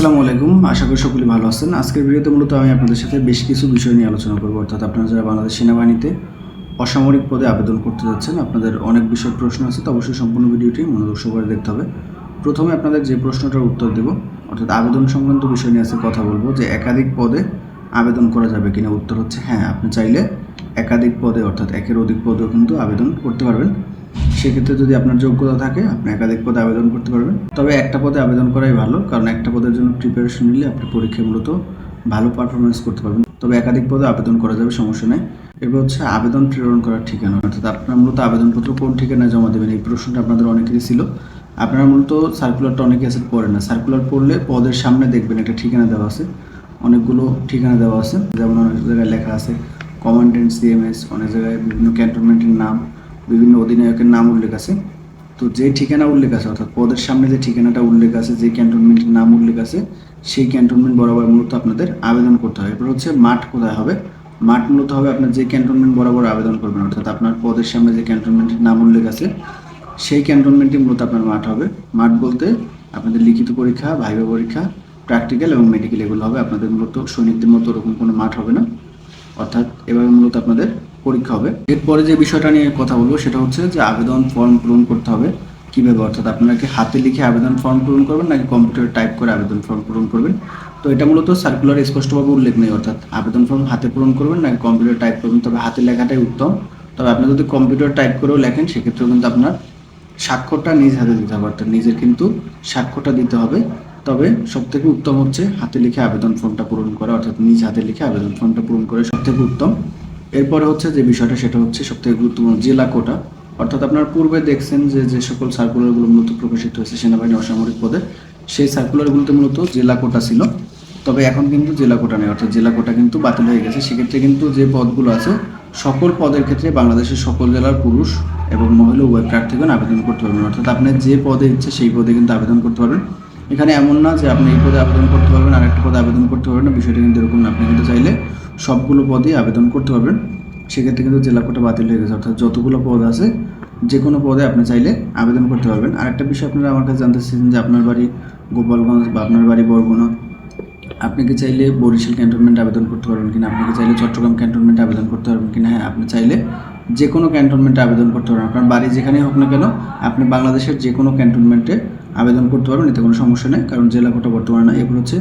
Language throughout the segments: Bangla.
আসসালামু আলাইকুম। আশা করি সকলে ভালো আছেন। আজকের ভিডিওতে মূলত আমি আপনাদের সাথে বেশ কিছু বিষয় নিয়ে আলোচনা করব। অর্থাৎ আপনারা যারা বাংলাদেশ সেনাবাহিনীতে অসামরিক পদে আবেদন করতে যাচ্ছেন, আপনাদের অনেক বিষয় প্রশ্ন আছে, তো অবশ্যই সম্পূর্ণ ভিডিওটি মনোযোগ সহকারে দেখতে হবে। প্রথমে আপনাদের যে প্রশ্নটার উত্তর দেব, অর্থাৎ আবেদন সংক্রান্ত বিষয় নিয়ে আজকে কথা বলব, যে একাধিক পদে আবেদন করা যাবে কিনা। উত্তর হচ্ছে হ্যাঁ আপনি চাইলে একাধিক পদে, অর্থাৎ একের অধিক পদেও কিন্তু আবেদন করতে পারবেন। সেক্ষেত্রে যদি আপনার যোগ্যতা থাকে, আপনি একাধিক পদে আবেদন করতে পারবেন। তবে একটা পদে আবেদন করাই ভালো, কারণ একটা পদের জন্য প্রিপারেশন নিলে আপনি পরীক্ষায় মূলত ভালো পারফরমেন্স করতে পারবেন। তবে একাধিক পদে আবেদন করা যাবে, সমস্যা নেই। এবার হচ্ছে আবেদন প্রেরণ করার ঠিকানা। অর্থাৎ আপনার মূলত আবেদনপত্র কোন ঠিকানায় জমা দেবেন, এই প্রশ্নটা আপনাদের অনেকেরই ছিল। আপনারা মূলত সার্কুলারটা অনেকে আছে পড়ে না। সার্কুলার পড়লে পদের সামনে দেখবেন একটা ঠিকানা দেওয়া আছে। অনেকগুলো ঠিকানা দেওয়া আছে। যেমন অনেক জায়গায় লেখা আছে কমান্ডেন্ট সিএমএস অনেক জায়গায় বিভিন্ন ক্যান্টনমেন্টের নাম। বিভিন্ন অধিনায়কের নাম উল্লেখ আছে। তো যে ঠিকানা উল্লেখ আছে, অর্থাৎ পদের সামনে যে ঠিকানাটা উল্লেখ আছে, যে ক্যান্টনমেন্টের নাম উল্লেখ আছে, সেই ক্যান্টনমেন্ট বরাবর মূলত আপনাদের আবেদন করতে হবে। এরপর হচ্ছে মাঠ কোথায় হবে? মাঠ মূলত হবে আপনার যে ক্যান্টনমেন্ট বরাবর আবেদন করবেন, অর্থাৎ আপনার পদের সামনে যে ক্যান্টনমেন্টের নাম উল্লেখ আছে, সেই ক্যান্টনমেন্টই মূলত আপনার মাঠ হবে। মাঠ বলতে আপনাদের লিখিত পরীক্ষা ভাইবা পরীক্ষা, প্র্যাকটিক্যাল এবং মেডিকেল এগুলো হবে আপনাদের মূলত সৈনিকদের মতো ওরকম কোনো মাঠ হবে না। অর্থাৎ এভাবে মূলত আপনাদের পরীক্ষা হবে। এরপরে যে বিষয়টা নিয়ে কথা বলব সেটা হচ্ছে যে আবেদন ফর্ম পূরণ করতে হবে কীভাবে? অর্থাৎ আপনারা কি হাতে লিখে আবেদন ফর্ম পূরণ করবেন নাকি কম্পিউটারে টাইপ করে আবেদন ফর্ম পূরণ করবেন? তো এটা মূলত সার্কুলারে স্পষ্টভাবে উল্লেখ নেই, অর্থাৎ আবেদন ফর্ম হাতে পূরণ করবেন নাকি কম্পিউটারে টাইপ করবেন? তবে হাতে লেখাটাই উত্তম। তবে আপনি যদি কম্পিউটার টাইপ করেও লেখেন, সেক্ষেত্রেও কিন্তু আপনার স্বাক্ষরটা নিজ হাতে দিতে হবে, অর্থাৎ নিজের কিন্তু স্বাক্ষরটা দিতে হবে। তবে সব থেকে উত্তম হচ্ছে হাতে লিখে আবেদন ফর্মটা পূরণ করা, অর্থাৎ নিজ হাতে লিখে আবেদন ফর্মটা পূরণ করে সব থেকে উত্তম। এরপরে হচ্ছে যে বিষয়টা, সেটা হচ্ছে সব থেকে গুরুত্বপূর্ণ জেলা কোটা। অর্থাৎ আপনার পূর্বে দেখছেন যে যে সকল সার্কুলারগুলো মূলত প্রকাশিত হয়েছে সেনাবাহিনী অসামরিক পদে, সেই সার্কুলারগুলোতে মূলত জেলা কোটা ছিল। তবে এখন কিন্তু জেলা কোটা নেই, অর্থাৎ জেলা কোটা কিন্তু বাতিল হয়ে গেছে। সেক্ষেত্রে কিন্তু যে পদগুলো আছে, সকল পদের ক্ষেত্রে বাংলাদেশের সকল জেলার পুরুষ এবং মহিলা উভয় প্রার্থীগণ আবেদন করতে পারবেন। অর্থাৎ আপনার যে পদে ইচ্ছে, সেই পদে কিন্তু আবেদন করতে পারবেন। এখানে এমন না যে আপনি এই পদে আবেদন করতে পারবেন আর একটা পদে আবেদন করতে পারবেন না। বিষয়টা কিন্তু এরকম না। আপনি কিন্তু চাইলে সবগুলো পদে আবেদন করতে পারবেন। সেক্ষেত্রে কিন্তু জেলা কোটা বাতিল হয়ে গেছে। অর্থাৎ যতগুলো পদ আছে, যে কোনো পদে আপনি চাইলে আবেদন করতে পারবেন। আরেকটা বিষয় আপনারা আমার কাছে জানতে চাইছেন যে আপনার বাড়ি গোপালগঞ্জ বা আপনার বাড়ি বরগুনা। আপনি কি চাইলে বরিশাল ক্যান্টনমেন্ট আবেদন করতে পারবেন কিনা? আপনি কি চাইলে চট্টগ্রাম ক্যান্টনমেন্টে আবেদন করতে পারবেন কিনা? হ্যাঁ আপনি চাইলে যে কোনো ক্যান্টনমেন্টে আবেদন করতে পারবেন। আপনার বাড়ি যেখানেই হোক না কেন, আপনি বাংলাদেশের যে কোনো ক্যান্টনমেন্টে আবেদন করতে পারবেন, এতে কোনো সমস্যা নেই। কারণ জেলা কোটা বর্তমানে না, এগুলো হচ্ছে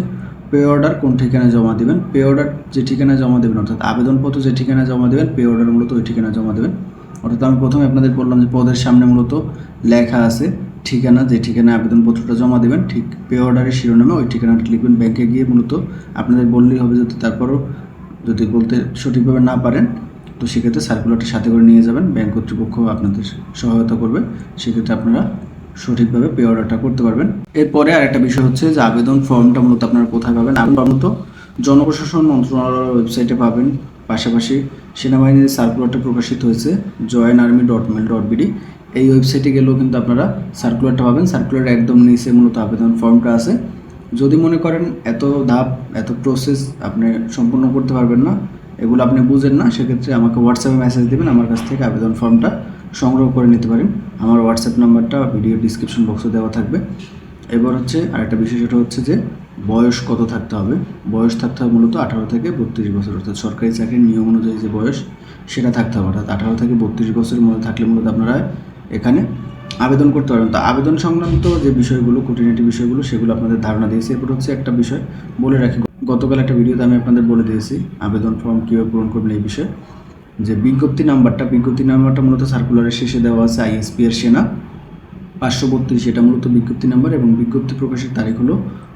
পে অর্ডার, কোন ঠিকানায় জমা দেবেন। পে অর্ডার যে ঠিকানায় জমা দেবেন, অর্থাৎ আবেদনপত্র যে ঠিকানায় জমা দেবেন, পে অর্ডার মূলত ওই ঠিকানায় জমা দেবেন। অর্থাৎ আমি প্রথমে আপনাদের বললাম যে পদের সামনে মূলত লেখা আছে ঠিকানা, যে ঠিকানায় আবেদনপত্রটা জমা দেবেন, ঠিক পে অর্ডারের শিরোনামে ওই ঠিকানাটা লিখবেন। ব্যাংকে গিয়ে মূলত আপনাদের বললেই হবে যদি তারপরও যদি বলতে সঠিকভাবে না পারেন, তো সেক্ষেত্রে সার্কুলারটা সাথে করে নিয়ে যাবেন। ব্যাংক কর্তৃপক্ষ আপনাদের সহায়তা করবে। সেক্ষেত্রে আপনারা সঠিকভাবে পে অর্ডারটা করতে পারবেন। এরপরে আরেকটা বিষয় হচ্ছে যে আবেদন ফর্মটা মূলত আপনারা কোথায় পাবেন? আবেদন মূলত জনপ্রশাসন মন্ত্রণালয়ের ওয়েবসাইটে পাবেন। পাশাপাশি সেনাবাহিনীর সার্কুলারটা প্রকাশিত হয়েছে join army dot mail dot BD এই ওয়েবসাইটে গেলেও কিন্তু আপনারা সার্কুলারটা পাবেন। সার্কুলার একদম নিচে মূলত আবেদন ফর্মটা আছে। যদি মনে করেন এত ধাপ, এত প্রসেস আপনি সম্পূর্ণ করতে পারবেন না, এগুলো আপনি বুঝেন না, সেক্ষেত্রে আমাকে হোয়াটসঅ্যাপে মেসেজ দেবেন, আমার কাছ থেকে আবেদন ফর্মটা সংগ্রহ করে নিতে পারেন আমার হোয়াটসঅ্যাপ নাম্বারটা ভিডিও ডিসক্রিপশন বক্সে দেওয়া থাকবে। এবার হচ্ছে আরেকটা বিষয়, সেটা হচ্ছে যে বয়স কত থাকতে হবে? বয়স থাকতে হবে মূলত আঠারো থেকে বত্রিশ বছর, অর্থাৎ সরকারি চাকরির নিয়ম অনুযায়ী যে বয়স, সেটা থাকতে হবে। অর্থাৎ আঠারো থেকে বত্রিশ বছরের মধ্যে থাকলে মূলত আপনারা এখানে আবেদন করতে পারবেন। তো আবেদন সংক্রান্ত যে বিষয়গুলো খুঁটিনাটি বিষয়গুলো, সেগুলো আপনাদের ধারণা দিয়েছি। এরপর হচ্ছে একটা বিষয় বলে রাখি। গতকাল একটা ভিডিওতে আমি আপনাদের বলে দিয়েছি, আবেদন ফর্ম কীভাবে পূরণ করবেন এই বিষয়ে। যে বিজ্ঞপ্তি নাম্বারটা বিজ্ঞপ্তি নাম্বারটা মূলত সার্কুলারের শেষে দেওয়া আছে আইএসপি এর সেনা। পাঁচশো বত্রিশ, এটা মূলত বিজ্ঞপ্তি নাম্বার এবং বিজ্ঞপ্তি প্রকাশের তারিখ হলো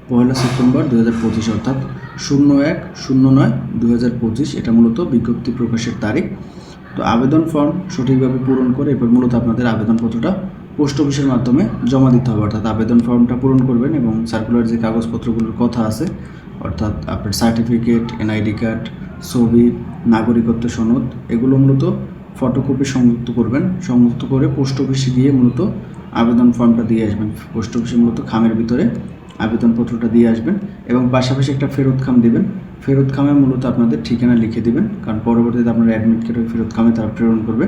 পয়লা সেপ্টেম্বর দু হাজার পঁচিশ, অর্থাৎ শূন্য এক শূন্য নয় দু হাজার পঁচিশ, এটা মূলত বিজ্ঞপ্তি প্রকাশের তারিখ। তো আবেদন ফর্ম সঠিকভাবে পূরণ করে এরপর মূলত আপনাদের আবেদনপত্রটা পোস্ট অফিসের মাধ্যমে জমা দিতে হবে, অর্থাৎ আবেদন ফর্মটা পূরণ করবেন এবং সার্কুলার যে কাগজপত্রগুলোর কথা আছে, অর্থাৎ আপনার সার্টিফিকেট এনআইডি কার্ড ছবি নাগরিকত্ব সনদ, এগুলো মূলত ফটোকপি সংযুক্ত করবেন, সংযুক্ত করে পোস্ট অফিসে গিয়ে মূলত আবেদন ফর্মটা দিয়ে আসবেন। পোস্ট অফিসে মূলত খামের ভিতরে আবেদনপত্রটা দিয়ে আসবেন এবং পাশাপাশি একটা ফেরত খাম দেবেন। ফেরত খামে মূলত আপনাদের ঠিকানা লিখে দিবেন, কারণ পরবর্তীতে আপনার অ্যাডমিট কার্ড ফেরত খামে তারা প্রেরণ করবে।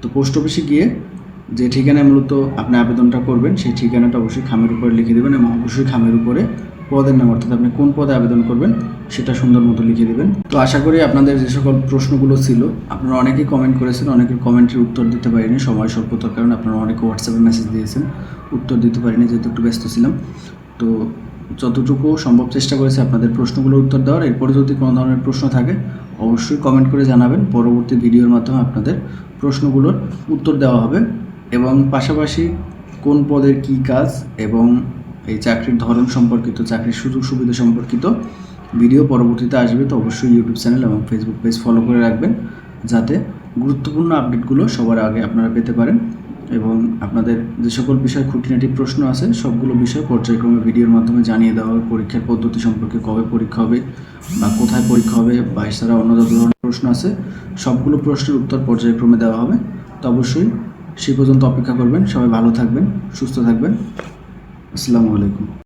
তো পোস্ট অফিসে গিয়ে যে ঠিকানায় মূলত আপনি আবেদনটা করবেন, সেই ঠিকানাটা অবশ্যই খামের উপরে লিখে দেবেন এবং অবশ্যই খামের উপরে পদের নাম, অর্থাৎ আপনি কোন পদে আবেদন করবেন সেটা সুন্দর মতো লিখে দেবেন। তো আশা করি আপনাদের যে সকল প্রশ্নগুলো ছিল, আপনারা অনেকেই কমেন্ট করেছেন, অনেকের কমেন্টের উত্তর দিতে পারিনি, সময় স্বল্পতার কারণে আপনারা অনেকে হোয়াটসঅ্যাপে মেসেজ দিয়েছেন, উত্তর দিতে পারিনি যেহেতু একটু ব্যস্ত ছিলাম। তো যতটুকু সম্ভব চেষ্টা করেছি আপনাদের প্রশ্নগুলোর উত্তর দেওয়ার। এরপরে যদি কোনো ধরনের প্রশ্ন থাকে, অবশ্যই কমেন্ট করে জানাবেন। পরবর্তী ভিডিওর মাধ্যমে আপনাদের প্রশ্নগুলোর উত্তর দেওয়া হবে। এবং পাশাপাশি কোন পদের কী কাজ এবং এই চাকরির ধরন সম্পর্কিত, চাকরির সুযোগ সুবিধা সম্পর্কিত ভিডিও পরবর্তীতে আসবে, তো অবশ্যই ইউটিউব চ্যানেল এবং ফেসবুক পেজ ফলো করে রাখবেন যাতে গুরুত্বপূর্ণ আপডেটগুলো সবার আগে আপনারা পেতে পারেন এবং আপনাদের যে সকল বিষয় খুঁটিনাটি প্রশ্ন আছে, সবগুলো বিষয় পর্যায়ক্রমে ভিডিওর মাধ্যমে জানিয়ে দেওয়া হবে, পরীক্ষার পদ্ধতি সম্পর্কে কবে পরীক্ষা হবে বা কোথায় পরীক্ষা হবে বা এছাড়া অন্য যত ধরনের প্রশ্ন আছে, সবগুলো প্রশ্নের উত্তর পর্যায়ক্রমে দেওয়া হবে। তো অবশ্যই সে পর্যন্ত অপেক্ষা করবেন। সবাই ভালো থাকবেন, সুস্থ থাকবেন। আসসালামু আলাইকুম।